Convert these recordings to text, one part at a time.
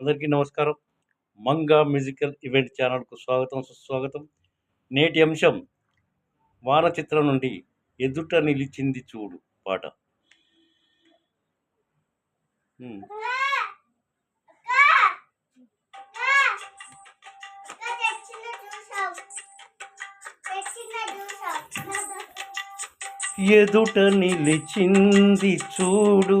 అందరికీ నమస్కారం. Manga musical event ఛానల్కు స్వాగతం సుస్వాగతం. నేటి అంశం వాన చిత్రం నుండి ఎదుట నిలిచింది చూడు పాట. ఎదుట నిలిచింది చూడు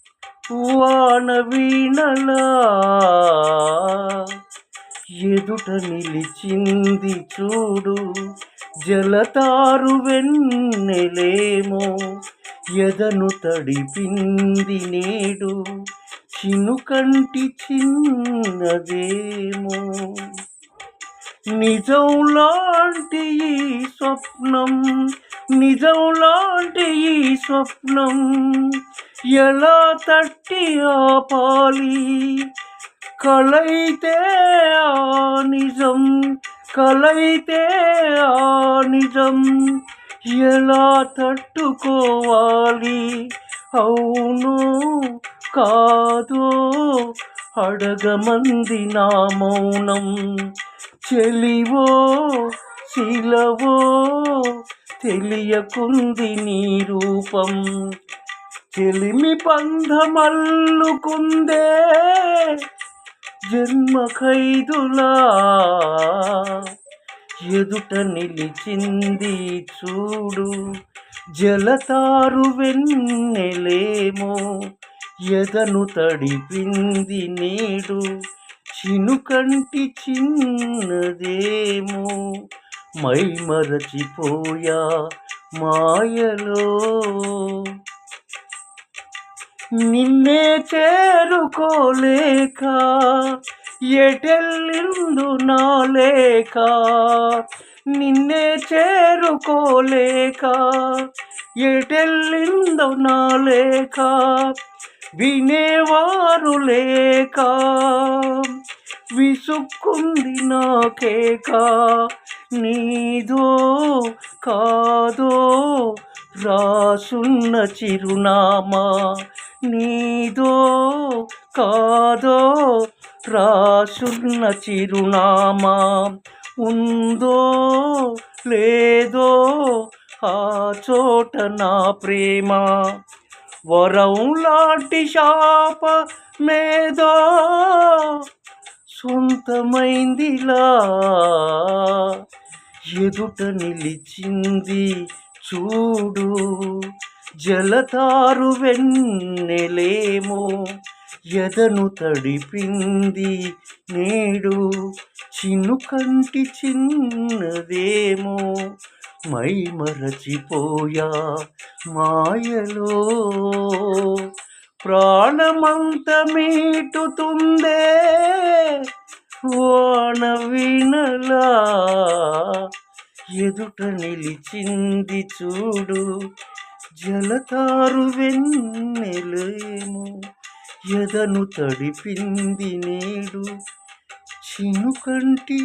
వాన వీణలా ఎదుట నిలిచింది చూడు జలతారు వెన్నెలేమో ఎదను తడిపింది నేడు చినుకంటి చిన్నదేమో. నిజం లాంటి ఈ స్వప్నం నిజం లాంటి ఈ స్వప్నం ఎలా తట్టి ఆపాలి? కలైతే ఆ నిజం కలైతే ఆ నిజం ఎలా తట్టుకోవాలి? అవును కాదో అడగమంది నా మౌనం. చెలివో శిలవో తెలియకుంది నీ రూపం. చెలిమి పంధమల్లుకుందే జన్మ ఖైదులా ఎదుట నిలిచింది చూడు జలతారు వెన్నెలేమో. ఎదను తడిపింది నేడు చినుకంటి చిన్నదేమో. మై మరచిపోయా మాయలో. నిన్నే చేరుకోలేక ఎటెల్లిందు నా లేక. నిన్నే చేరుకోలేక ఎటెల్లిందు నా లేక. వినేవారు లేక. విసుక్కుంది నాకేక నీదో కాదో రాసున్న చిరునామా. నీదో కాదో రాసున్న చిరునామా. ఉందో లేదో ఆ చోట నా ప్రేమ. వరం లాంటి శాప మేదో సొంతమైందిలా. ఎదుట నిలిచింది చూడు జలతారు వెన్నెలేమో. ఎదను తడిపింది నేడు చినుకంటి చిన్నదేమో. మై మరచిపోయా మాయలో. ప్రాణమంత మీటుతుందే వాన వినలా ఎదుట నిలిచింది చూడు జలతారు వెన్నెలేమో ఎదను తడిపింది నేడు చినుకంటి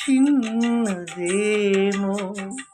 చిన్నదేమో.